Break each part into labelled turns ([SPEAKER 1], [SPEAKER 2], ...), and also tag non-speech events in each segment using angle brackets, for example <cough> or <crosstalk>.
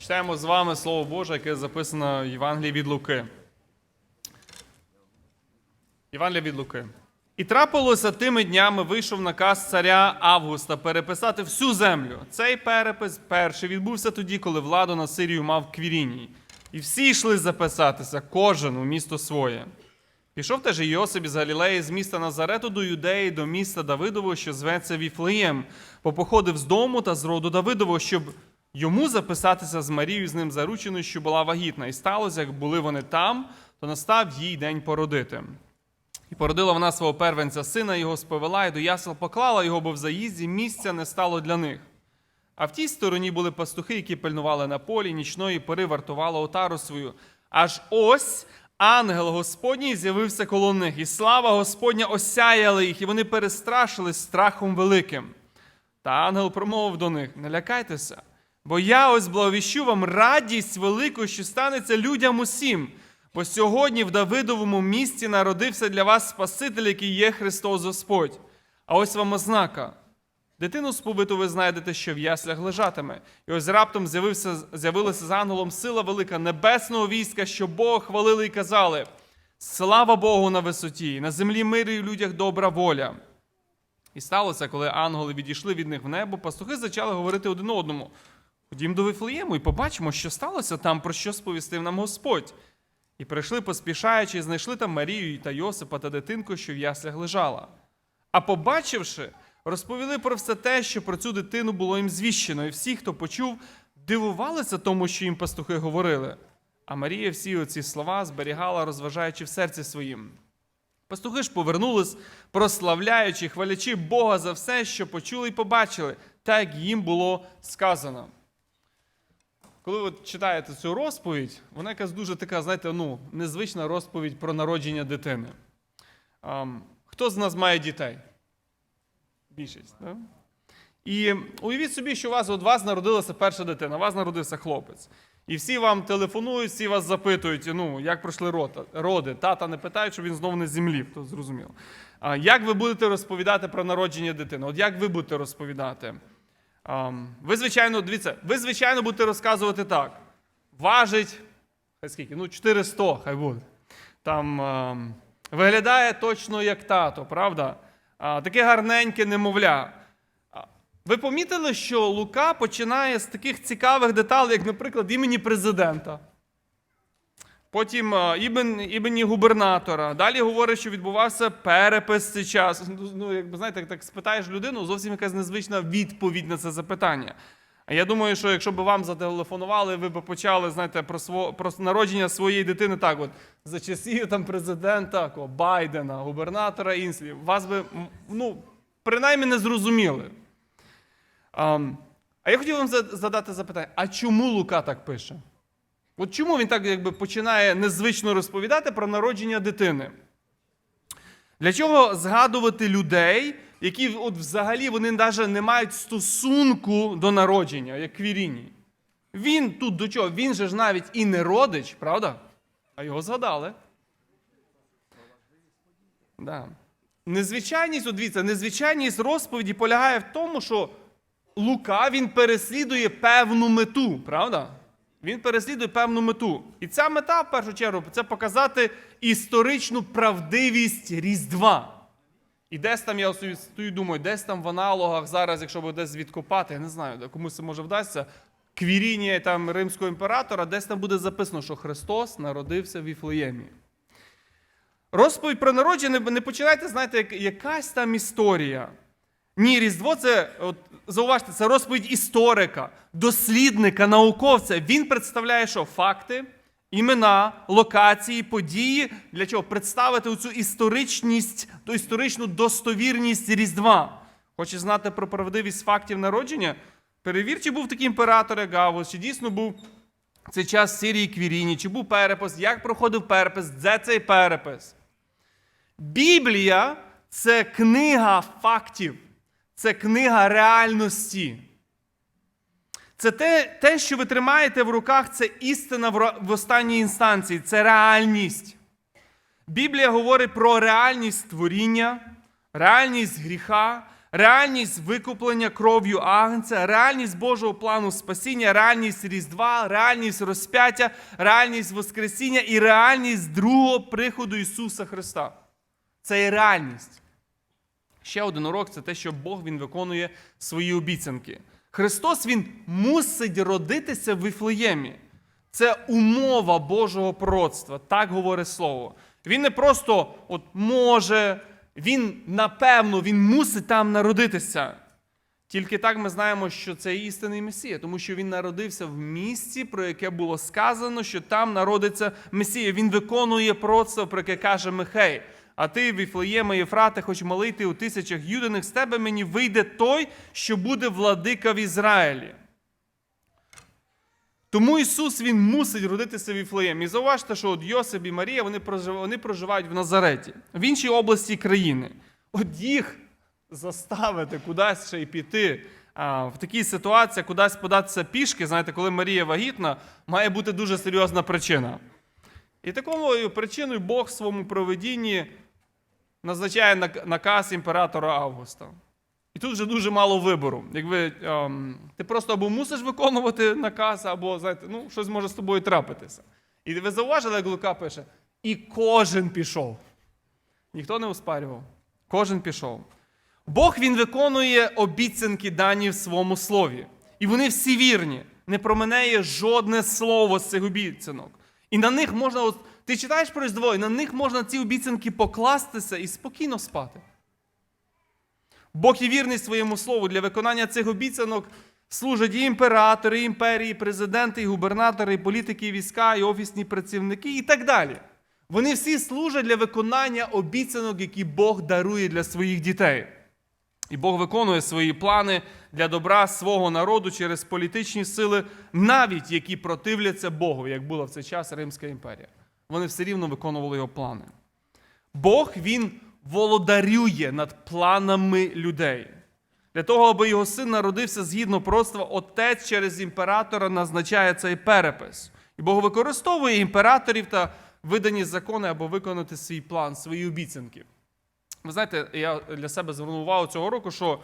[SPEAKER 1] Читаємо з вами Слово Боже, яке записано в Євангелії від Луки. Євангелія від Луки. І трапилося тими днями вийшов наказ царя Августа переписати всю землю. Цей перепис перший відбувся тоді, коли владу на Сирію мав Квіріній. І всі йшли записатися, кожен у місто своє. Пішов теж Йосип із Галілеї з міста Назарету до Юдеї, до міста Давидового, що зветься Віфлеєм, попоходив з дому та з роду Давидового, щоб йому записатися з Марією з ним зарученою, що була вагітна. І сталося, як були вони там, то настав їй день породити. І породила вона свого первенця сина, його сповела, і до ясел поклала його, бо в заїзді місця не стало для них. А в тій стороні були пастухи, які пильнували на полі, нічної пори вартували отару свою. Аж ось ангел Господній з'явився коло них, і слава Господня осяяла їх, і вони перестрашились страхом великим. Та ангел промовив до них: не лякайтеся, бо я ось благовіщу вам радість велику, що станеться людям усім. Бо сьогодні в Давидовому місті народився для вас Спаситель, який є Христос Господь. А ось вам ознака. Дитину сповиту ви знайдете, що в яслях лежатиме. І ось раптом з'явилася з ангелом сила велика небесного війська, що Бога хвалили і казали: Слава Богу на висоті, на землі мир і в людях добра воля. І сталося, коли ангели відійшли від них в небо, пастухи почали говорити один одному: Ходім до Вифлеєму і побачимо, що сталося там, про що сповістив нам Господь. І прийшли, поспішаючи, і знайшли там Марію та Йосипа та дитинку, що в яслях лежала. А побачивши, розповіли про все те, що про цю дитину було їм звіщено, і всі, хто почув, дивувалися тому, що їм пастухи говорили. А Марія всі оці слова зберігала, розважаючи в серці своїм. Пастухи ж повернулись, прославляючи, хвалячи Бога за все, що почули і побачили, так як їм було сказано. Коли ви читаєте цю розповідь, вона якась дуже така, знаєте, ну, незвична розповідь про народження дитини. Хто з нас має дітей? Більшість. Да? І уявіть собі, що у вас от вас народилася перша дитина, у вас народився хлопець. І всі вам телефонують, всі вас запитують, ну, як пройшли роди. Тата не питають, щоб він знову не з землі, хто зрозумів. А як ви будете розповідати про народження дитини? От як ви будете розповідати? Ви, звичайно, дивіться, ви, звичайно, будете розказувати так. Важить, хай скільки, ну, 400, хай буде. Там ам, виглядає точно як тато, правда? Таке гарненьке немовля. Ви помітили, що Лука починає з таких цікавих деталей, як, наприклад, імені президента. Потім а, імен, імені губернатора. Далі говорить, що відбувався перепис цей час. Ну, Ну, якби знаєте, так спитаєш людину, зовсім якась незвична відповідь на це запитання. А я думаю, що якщо б вам зателефонували, ви б почали знаєте, про, сво, про народження своєї дитини так, от за часів там президента такого, Байдена, губернатора Інслі, вас би ну, принаймні не зрозуміли. Ам, а я хотів вам задати запитання: а чому Лука так пише? От чому він так якби починає незвично розповідати про народження дитини? Для чого згадувати людей, які от взагалі вони навіть не мають стосунку до народження, як Квіріній? Він тут до чого? Він же ж навіть і не родич, правда? А його згадали. Да. Незвичайність, от дивіться, незвичайність розповіді полягає в тому, що Лука він переслідує певну мету, правда? Він переслідує певну мету. І ця мета, в першу чергу, це показати історичну правдивість Різдва. І десь там, я стою думаю, десь там в аналогах зараз, якщо би десь відкопати, я не знаю, комусь це може вдасться, квіріння там римського імператора, десь там буде записано, що Христос народився в Віфлеємі. Розповідь про народження не- починайте, знаєте, як якась там історія. Ні, Різдво це, от, зауважте, це розповідь історика, дослідника, науковця. Він представляє що? Факти, імена, локації, події. Для чого? Представити цю історичність, ту історичну достовірність Різдва. Хочеш знати про правдивість фактів народження? Перевір, чи був такий імператор, як Август, чи дійсно був цей час Сирії Квіріні, чи був перепис, як проходив перепис, де цей перепис. Біблія це книга фактів, це книга реальності. Це те, те, що ви тримаєте в руках, це істина в останній інстанції, це реальність. Біблія говорить про реальність створіння, реальність гріха, реальність викуплення кров'ю Агнця, реальність Божого плану спасіння, реальність Різдва, реальність розп'яття, реальність Воскресіння і реальність другого приходу Ісуса Христа. Це є реальність. Ще один урок це те, що Бог Він виконує свої обіцянки. Христос Він мусить родитися в Вифлеємі. Це умова Божого пророцтва, так говорить Слово. Він не просто от може, він напевно він мусить там народитися. Тільки так ми знаємо, що це істинний Месія, тому що він народився в місці, про яке було сказано, що там народиться Месія. Він виконує пророцтво, про яке каже Михей. А ти, Віфлеєма Єфрати, хоч малий у тисячах юдиних, з тебе мені вийде той, що буде владика в Ізраїлі. Тому Ісус Він мусить родитися в Віфлеємі. І зауважте, що от Йосип і Марія вони проживають, вони проживають в Назареті, в іншій області країни. От їх заставити кудись ще й піти а, в такій ситуації, кудись податися пішки, знаєте, коли Марія вагітна, має бути дуже серйозна причина. І такою причиною Бог в своєму проведінні назначає наказ імператора Августа. І тут вже дуже мало вибору. Якби ем, ти просто або мусиш виконувати наказ, або знаєте, ну, щось може з тобою трапитися. І ви зауважили, як Лука пише, і кожен пішов. Ніхто не оспарював. Кожен пішов. Бог він виконує обіцянки дані в своєму слові. І вони всі вірні. Не проминає жодне слово з цих обіцянок. І на них можна, ти читаєш про Різдво, і на них можна ці обіцянки покластися і спокійно спати. Бог є вірний своєму слову. Для виконання цих обіцянок служать і імператори, і імперії, і президенти, і губернатори, і політики, і війська, і офісні працівники, і так далі. Вони всі служать для виконання обіцянок, які Бог дарує для своїх дітей. І Бог виконує свої плани для добра свого народу через політичні сили, навіть які противляться Богу, як була в цей час Римська імперія. Вони все рівно виконували його плани. Бог він володарює над планами людей. Для того, аби його син народився згідно пророцтва, отець через імператора назначає цей перепис. І Бог використовує імператорів та видані закони, аби виконати свій план, свої обіцянки. Ви знаєте, я для себе звернув увагу цього року, що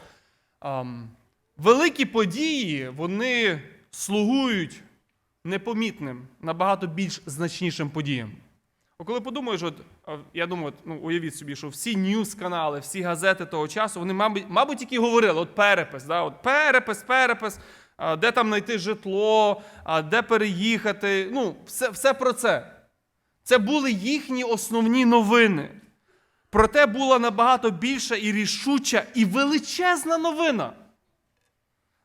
[SPEAKER 1] ем, великі події вони слугують непомітним, набагато більш значнішим подіям. О, коли подумаєш, от, я думаю, от, ну, уявіть собі, що всі ньюз-канали, всі газети того часу, вони, мабуть, мабуть, тільки говорили, от перепис, да, от перепис, перепис, де там знайти житло, де переїхати. Ну, все, все про це. Це були їхні основні новини. Проте була набагато більша і рішуча, і величезна новина.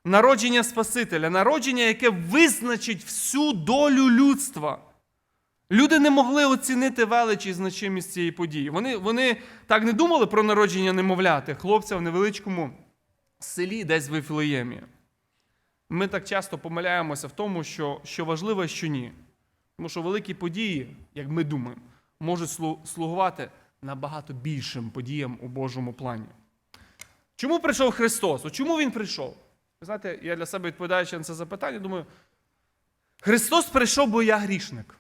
[SPEAKER 1] Народження Спасителя, народження, яке визначить всю долю людства. Люди не могли оцінити велич і значимість цієї події. Вони, вони так не думали про народження немовляти, хлопця в невеличкому селі, десь в Вифлеємі. Ми так часто помиляємося в тому, що, що важливо, що ні. Тому що великі події, як ми думаємо, можуть слу- слугувати набагато більшим подіям у Божому плані. Чому прийшов Христос? Чому Він прийшов? Ви знаєте, я для себе відповідаючи на це запитання, думаю, Христос прийшов, бо я грішник.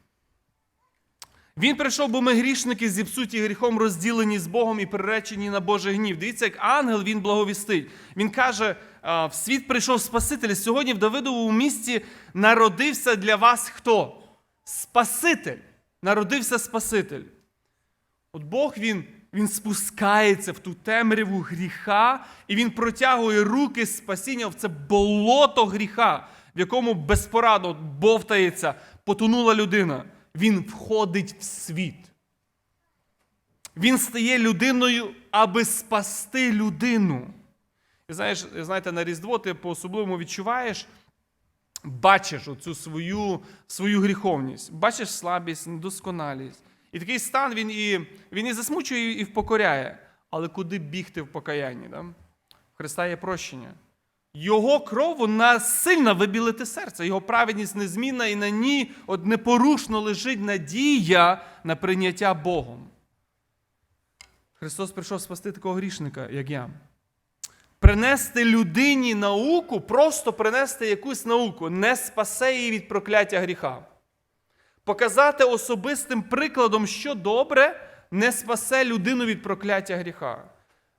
[SPEAKER 1] Він прийшов, бо ми грішники зіпсуті гріхом, розділені з Богом і приречені на Божий гнів. Дивіться, як ангел він благовістить. Він каже: в світ прийшов Спаситель. Сьогодні в Давидовому місті народився для вас хто? Спаситель. Народився Спаситель. От Бог він, він спускається в ту темряву гріха, і він протягує руки спасіння в це болото гріха, в якому безпорадно бовтається, потонула людина. Він входить в світ. Він стає людиною, аби спасти людину. І знаєш, знаєте, на Різдво ти по-особливому відчуваєш, бачиш оцю свою, свою гріховність, бачиш слабість, недосконалість. І такий стан він і, він і засмучує, і впокоряє. Але куди бігти в покаянні? Да? Христа є прощення. Його кров вона сильно вибілити серце, його праведність незмінна, і на ній от непорушно лежить надія на прийняття Богом. Христос прийшов спасти такого грішника, як я. Принести людині науку, просто принести якусь науку, не спасе її від прокляття гріха. Показати особистим прикладом, що добре, не спасе людину від прокляття гріха.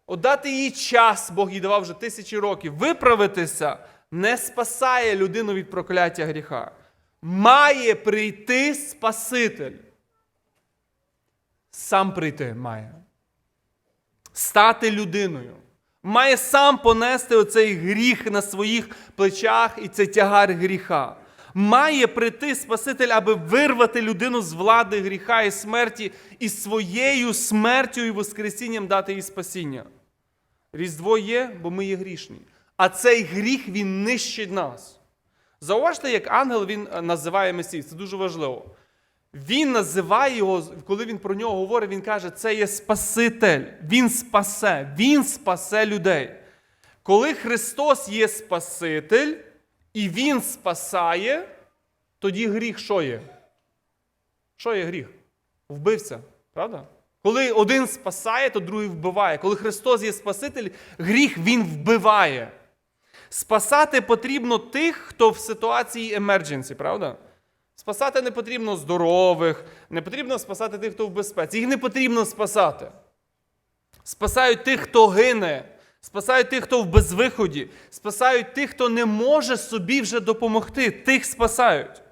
[SPEAKER 1] От дати їй час, Бог їй давав вже тисячі років. Виправитися не спасає людину від прокляття гріха. Має прийти Спаситель. Сам прийти має. Стати людиною. Має сам понести оцей гріх на своїх плечах і цей тягар гріха. Має прийти Спаситель, аби вирвати людину з влади гріха і смерті і своєю смертю і воскресінням дати їй спасіння. Різдво є, бо ми є грішні. А цей гріх він нищить нас. Зауважте, як ангел він е, називає Месію. Це дуже важливо. Він називає його, коли він про нього говорить, він каже, це є Спаситель. Він спасе, Він спасе людей. Коли Христос є Спаситель і Він спасає, тоді гріх що є? Що є гріх? Вбивця, правда? Коли один спасає, то другий вбиває. Коли Христос є Спаситель, гріх Він вбиває. Спасати потрібно тих, хто в ситуації емердженсі, правда? Спасати не потрібно здорових, не потрібно спасати тих, хто в безпеці. Їх не потрібно спасати. Спасають тих, хто гине, спасають тих, хто в безвиході, спасають тих, хто не може собі вже допомогти. Тих спасають.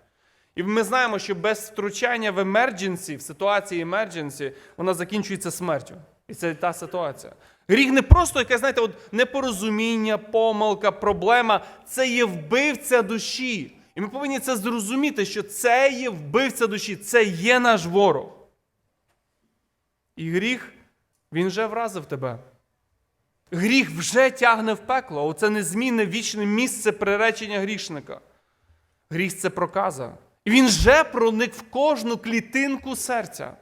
[SPEAKER 1] І ми знаємо, що без втручання в емердженсі, в ситуації емердженсі, вона закінчується смертю. І це та ситуація. Гріх не просто яке, знаєте, от непорозуміння, помилка, проблема. Це є вбивця душі. І ми повинні це зрозуміти, що це є вбивця душі, це є наш ворог. І гріх, він вже вразив тебе. Гріх вже тягне в пекло. Оце незмінне вічне місце приречення грішника. Гріх це проказа. І він вже проник в кожну клітинку серця.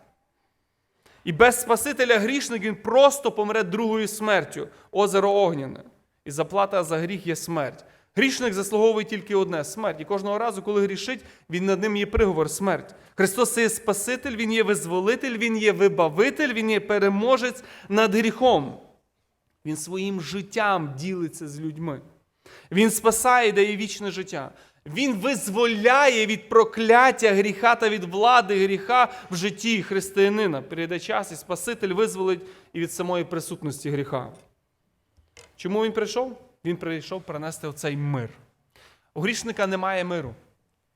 [SPEAKER 1] І без Спасителя грішник він просто помре другою смертю, озеро огняне. І заплата за гріх є смерть. Грішник заслуговує тільки одне смерть. І кожного разу, коли грішить, він над ним є приговор смерть. Христос це є Спаситель, Він є визволитель, Він є вибавитель, Він є переможець над гріхом. Він своїм життям ділиться з людьми. Він спасає і дає вічне життя. Він визволяє від прокляття гріха та від влади гріха в житті християнина. Прийде час і Спаситель визволить і від самої присутності гріха. Чому він прийшов? Він прийшов принести оцей мир. У грішника немає миру.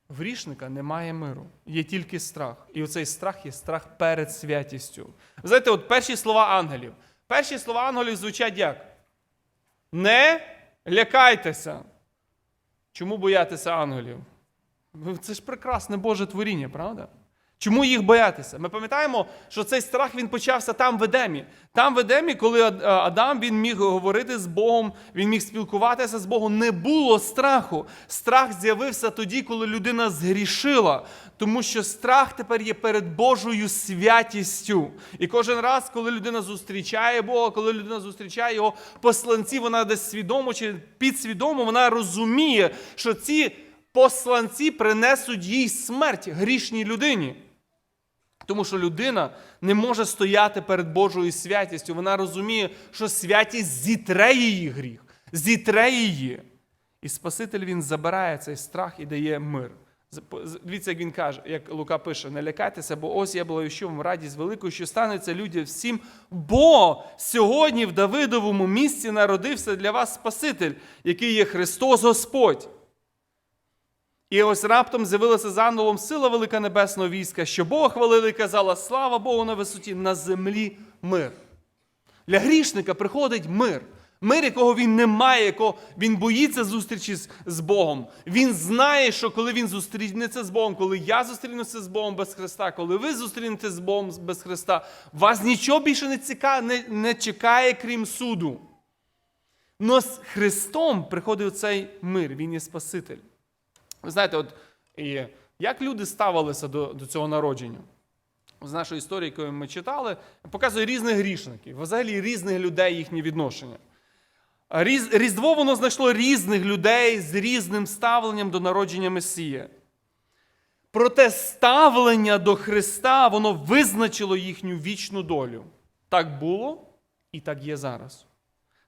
[SPEAKER 1] В грішника немає миру. Є тільки страх. І оцей страх є страх перед святістю. Ви знаєте, от перші слова ангелів. Перші слова ангелів звучать як? Не лякайтеся. Чому боятися ангелів? Це ж прекрасне Боже творіння, правда? Чому їх боятися? Ми пам'ятаємо, що цей страх він почався там в Едемі. Там в Едемі, коли Адам він міг говорити з Богом, він міг спілкуватися з Богом, не було страху. Страх з'явився тоді, коли людина згрішила. Тому що страх тепер є перед Божою святістю. І кожен раз, коли людина зустрічає Бога, коли людина зустрічає його посланці, вона десь свідомо чи підсвідомо вона розуміє, що ці посланці принесуть їй смерть грішній людині. Тому що людина не може стояти перед Божою святістю. Вона розуміє, що святість зітре її гріх, зітре її. І Спаситель він забирає цей страх і дає мир. Дивіться, як він каже, як Лука пише: не лякайтеся, бо ось я благовіщу вам радість велику, що станеться людям всім. Бо сьогодні в Давидовому місці народився для вас Спаситель, який є Христос Господь. І ось раптом з'явилася з ангелом сила велика небесного війська, що Бога хвалили і казала, слава Богу на висоті, на землі мир. Для грішника приходить мир. Мир, якого він не має, якого він боїться зустрічі з, Богом. Він знає, що коли він зустрінеться з Богом, коли я зустрінуся з Богом без Христа, коли ви зустрінетеся з Богом без Христа, вас нічого більше не, ціка, не, не чекає, крім суду. Но з Христом приходить цей мир, Він є Спаситель. Ви знаєте, от і як люди ставилися до, до цього народження? З нашої історії, яку ми читали, показує різних грішників, взагалі різних людей їхні відношення. Різ, Різдво воно знайшло різних людей з різним ставленням до народження Месія. Проте ставлення до Христа воно визначило їхню вічну долю. Так було і так є зараз.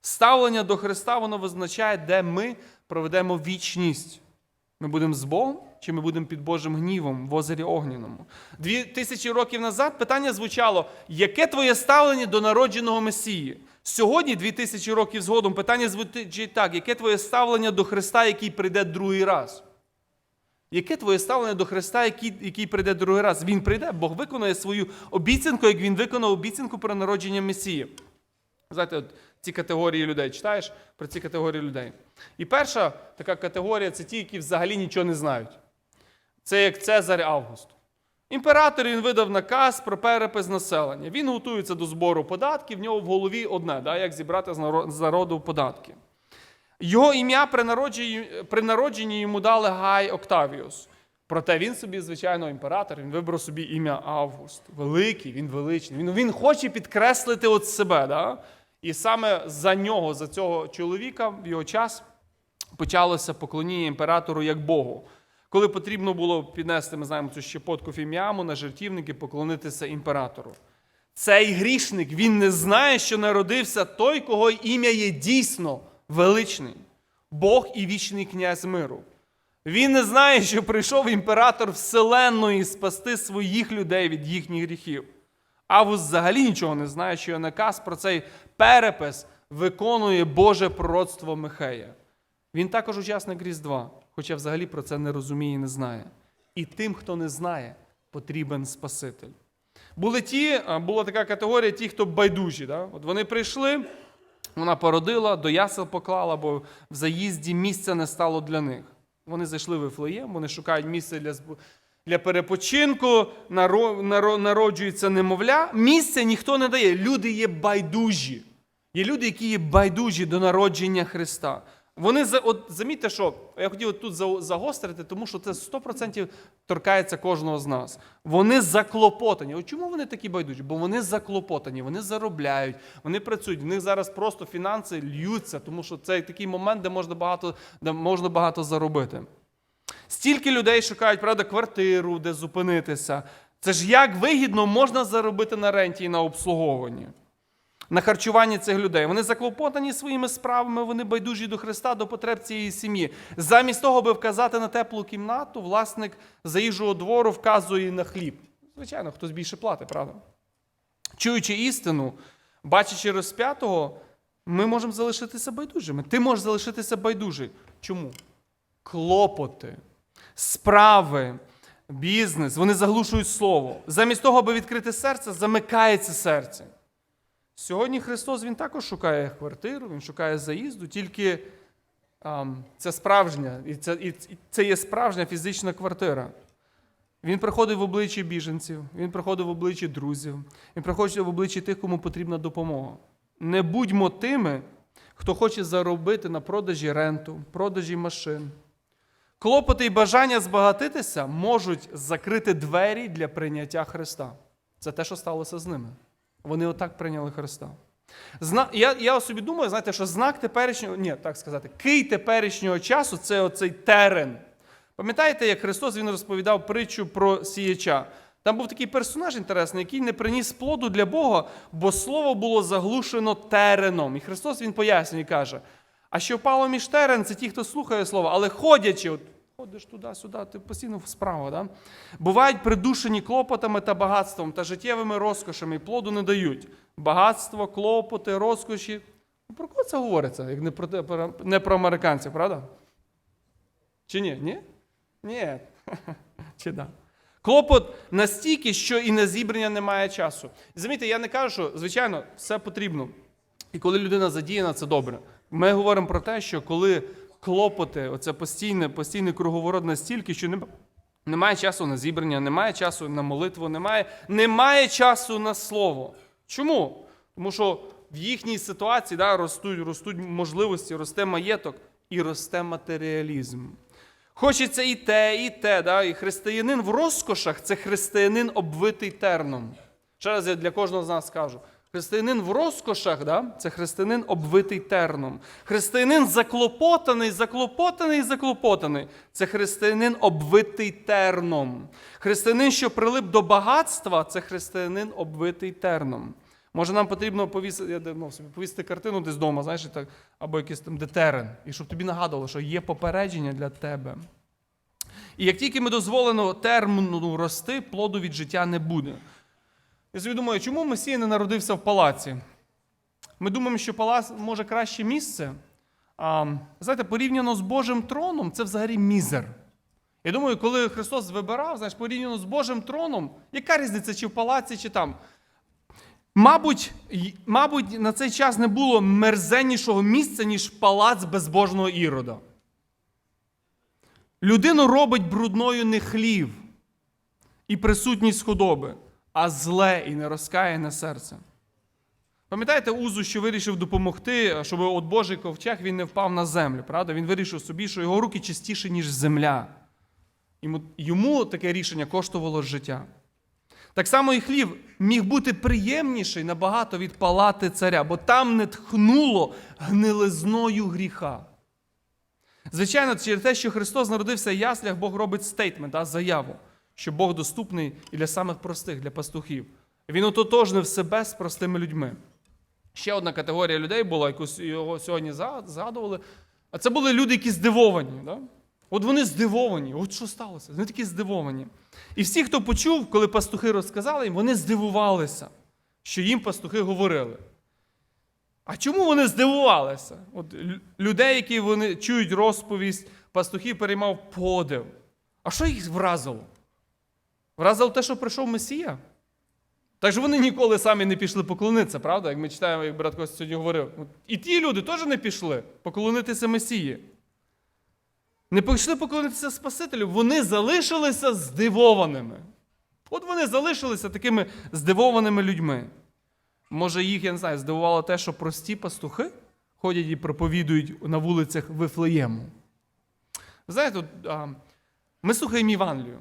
[SPEAKER 1] Ставлення до Христа воно визначає, де ми проведемо вічність. Ми будемо з Богом чи ми будемо під Божим гнівом в озері Огняному? Дві тисячі років назад питання звучало: яке твоє ставлення до народженого Месії? Сьогодні, дві тисячі років згодом, питання звучить так: яке твоє ставлення до Христа, який прийде другий раз? Яке твоє ставлення до Христа, який, який прийде другий раз? Він прийде, Бог виконує свою обіцянку, як він виконав обіцянку про народження Месії. Знаєте, от ці категорії людей читаєш про ці категорії людей. І перша така категорія це ті, які взагалі нічого не знають. Це як Цезар Август. Імператор він видав наказ про перепис населення. Він готується до збору податків, в нього в голові одне, да, як зібрати з з народу податки. Його ім'я при народженні, при народженні йому дали Гай Октавіус. Проте він собі, звичайно, імператор, він вибрав собі ім'я Август. Великий, він величний. Він, він хоче підкреслити от себе. Да? І саме за нього, за цього чоловіка, в його час почалося поклоніння імператору як Богу. Коли потрібно було піднести, ми знаємо цю щепотку фіміаму на жертівники, поклонитися імператору. Цей грішник він не знає, що народився той, кого ім'я є дійсно величний, Бог і вічний князь миру. Він не знає, що прийшов імператор Вселенної спасти своїх людей від їхніх гріхів. Август взагалі нічого не знає, що наказ про цей перепис виконує Боже пророцтво Михея. Він також учасник Різдва, хоча взагалі про це не розуміє і не знає. І тим, хто не знає, потрібен Спаситель. Були ті, була така категорія, ті, хто байдужі. Да? От вони прийшли, вона породила, до ясел поклала, бо в заїзді місця не стало для них. Вони зайшли в Іфлеєм, вони шукають місце для, для перепочинку, наро- наро- народжується немовля. Місця ніхто не дає. Люди є байдужі. Є люди, які є байдужі до народження Христа. Вони от замітьте, що я хотів от тут за- загострити, тому що це 100% торкається кожного з нас. Вони заклопотані. От чому вони такі байдужі? Бо вони заклопотані, вони заробляють, вони працюють. В них зараз просто фінанси льються, тому що це такий момент, де можна багато, де можна багато заробити. Стільки людей шукають, правда, квартиру, де зупинитися. Це ж як вигідно можна заробити на ренті і на обслуговуванні, на харчуванні цих людей. Вони заклопотані своїми справами, вони байдужі до Христа, до потреб цієї сім'ї. Замість того, аби вказати на теплу кімнату, власник заїжджого двору вказує на хліб. Звичайно, хтось більше платить, правда? Чуючи істину, бачачи розп'ятого, ми можемо залишитися байдужими. Ти можеш залишитися байдужий. Чому? Клопоти, справи, бізнес, вони заглушують слово. Замість того, аби відкрити серце, замикається серце. Сьогодні Христос Він також шукає квартиру, Він шукає заїзду, тільки ам, це справжня, і це, і це є справжня фізична квартира. Він приходить в обличчі біженців, він приходить в обличчі друзів, він приходить в обличчі тих, кому потрібна допомога. Не будьмо тими, хто хоче заробити на продажі ренту, продажі машин. Клопоти і бажання збагатитися можуть закрити двері для прийняття Христа. Це те, що сталося з ними. Вони отак прийняли Христа. Зна... Я, я собі думаю, знаєте, що знак теперішнього, ні, так сказати, кий теперішнього часу це оцей терен. Пам'ятаєте, як Христос він розповідав притчу про сіяча? Там був такий персонаж інтересний, який не приніс плоду для Бога, бо слово було заглушено тереном. І Христос він пояснює каже: а що впало між терен, це ті, хто слухає слово, але ходячи, от, ходиш туди-сюди, ти постійно справа, да? бувають придушені клопотами та багатством та життєвими розкошами, і плоду не дають. Багатство, клопоти, розкоші. Ну, Про кого це говориться, як не про- не про американців, правда? Чи ні? Ні? Ні. <laughs> Чи да? Клопот настільки, що і на зібрання немає часу. Замітьте, я не кажу, що, звичайно, все потрібно. І коли людина задіяна, це добре. Ми говоримо про те, що коли клопоти, оце постійне, постійний круговорот настільки, що нем- немає часу на зібрання, немає часу на молитву, немає, немає часу на слово. Чому? Тому що в їхній ситуації да, ростуть, ростуть можливості, росте маєток і росте матеріалізм. Хочеться і те, і те. Да? І християнин в розкошах це християнин обвитий терном. Ще раз я для кожного з нас скажу. Християнин в розкошах да? це християнин обвитий терном. Християнин заклопотаний, заклопотаний, заклопотаний. Це християнин обвитий терном. Християнин, що прилип до багатства, це християнин обвитий терном. Може, нам потрібно повісити, я давно собі повісити картину десь вдома, знаєш, так, або якийсь там де терен, і щоб тобі нагадувало, що є попередження для тебе. І як тільки ми дозволено терміну рости, плоду від життя не буде. Я собі думаю, чому Месія не народився в палаці? Ми думаємо, що палац може краще місце. А, знаєте, порівняно з Божим троном, це взагалі мізер. Я думаю, коли Христос вибирав, знаєш, порівняно з Божим троном, яка різниця, чи в палаці, чи там? Мабуть, мабуть, на цей час не було мерзеннішого місця, ніж палац безбожного ірода. Людину робить брудною не хлів і присутність худоби, а зле і нерозкаяне серце. Пам'ятаєте Узу, що вирішив допомогти, щоб от Божий ковчег він не впав на землю, правда? Він вирішив собі, що його руки чистіші, ніж земля. Йому, таке рішення коштувало життя. Так само і хлів міг бути приємніший набагато від палати царя, бо там не тхнуло гнилизною гріха. Звичайно, через те, що Христос народився яслях, Бог робить стейтмент, да, заяву, що Бог доступний і для самих простих, для пастухів. Він ототожнив себе з простими людьми. Ще одна категорія людей була, яку його сьогодні згадували. А це були люди, які здивовані. Да? От вони здивовані. От що сталося? Вони такі здивовані. І всі, хто почув, коли пастухи розказали їм, вони здивувалися, що їм пастухи говорили. А чому вони здивувалися? От людей, які вони чують розповість, пастухів переймав подив. А що їх вразило? Вразило те, що прийшов Месія? Так же вони ніколи самі не пішли поклонитися, правда? Як ми читаємо, як брат Костя сьогодні говорив. І ті люди теж не пішли поклонитися Месії. Не пішли поклонитися Спасителю, вони залишилися здивованими. От вони залишилися такими здивованими людьми. Може, їх, я не знаю, здивувало те, що прості пастухи ходять і проповідують на вулицях Вифлеєму. Знаєте, ми слухаємо Євангелію.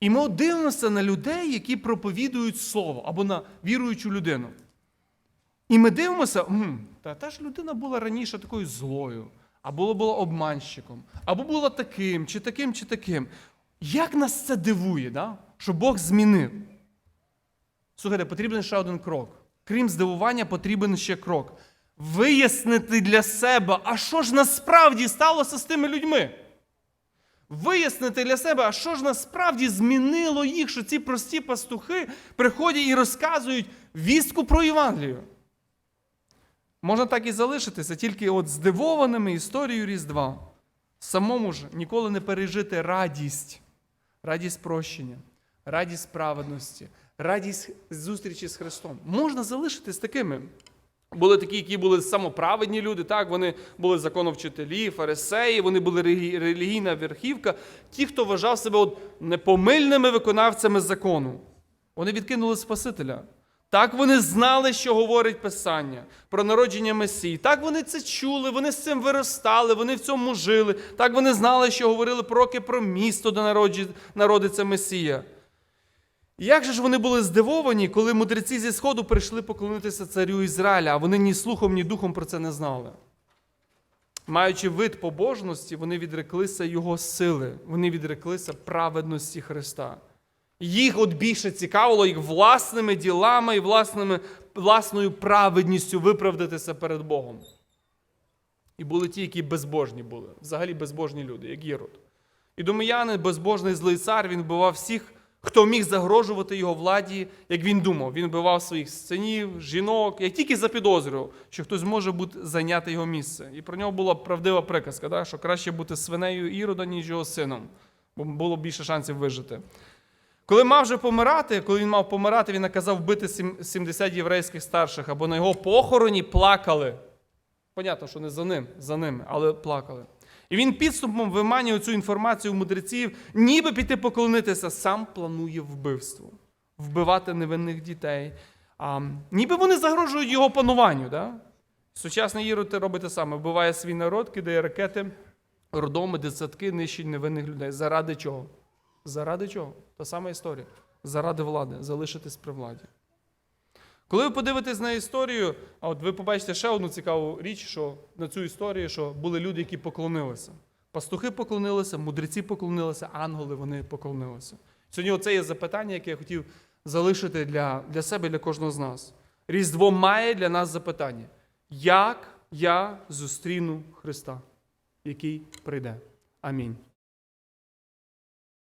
[SPEAKER 1] І ми дивимося на людей, які проповідують слово або на віруючу людину. І ми дивимося, та та ж людина була раніше такою злою, або була обманщиком, або була таким, чи таким, чи таким. Як нас це дивує, да? що Бог змінив? Слухайте, потрібен ще один крок. Крім здивування, потрібен ще крок. Вияснити для себе, а що ж насправді сталося з тими людьми? Вияснити для себе, а що ж насправді змінило їх, що ці прості пастухи приходять і розказують вістку про Євангелію. Можна так і залишитися, тільки от здивованими історією Різдва. Самому ж ніколи не пережити радість, радість прощення, радість праведності, радість зустрічі з Христом. Можна залишитись такими. Були такі, які були самоправедні люди, так, вони були законовчителі, фарисеї, вони були релігійна верхівка, ті, хто вважав себе от непомильними виконавцями закону. Вони відкинули Спасителя. Так вони знали, що говорить Писання про народження Месії. Так вони це чули, вони з цим виростали, вони в цьому жили. Так вони знали, що говорили пророки про місто, де народиться Месія. Як же ж вони були здивовані, коли мудреці зі Сходу прийшли поклонитися царю Ізраїля, а вони ні слухом, ні духом про це не знали. Маючи вид побожності, вони відреклися його сили, вони відреклися праведності Христа. Їх от більше цікавило їх власними ділами і власними, власною праведністю виправдатися перед Богом. І були ті, які безбожні були, взагалі безбожні люди, як Єрод. І домияни, безбожний злий цар, він вбивав всіх, хто міг загрожувати його владі, як він думав. Він вбивав своїх синів, жінок, як тільки запідозрював, що хтось може бути зайняти його місце. І про нього була правдива приказка, да, що краще бути свинею Ірода, ніж його сином, бо було більше шансів вижити. Коли мав вже помирати, коли він мав помирати, він наказав вбити 70 єврейських старших, або на його похороні плакали. Понятно, що не за ним, за ними, але плакали. І він підступом виманює цю інформацію у мудреців, ніби піти поклонитися, сам планує вбивство, вбивати невинних дітей. А, ніби вони загрожують його пануванню. Да? Сучасний Ірод робить те саме, вбиває свій народ, кидає ракети, родоми, дитсадки, нищить невинних людей. Заради чого? Заради чого? Та сама історія. Заради влади, залишитись при владі. Коли ви подивитесь на історію, а от ви побачите ще одну цікаву річ, що на цю історію, що були люди, які поклонилися. Пастухи поклонилися, мудреці поклонилися, ангели вони поклонилися. Сьогодні оце є запитання, яке я хотів залишити для, для себе для кожного з нас. Різдво має для нас запитання: як я зустріну Христа, який прийде? Амінь.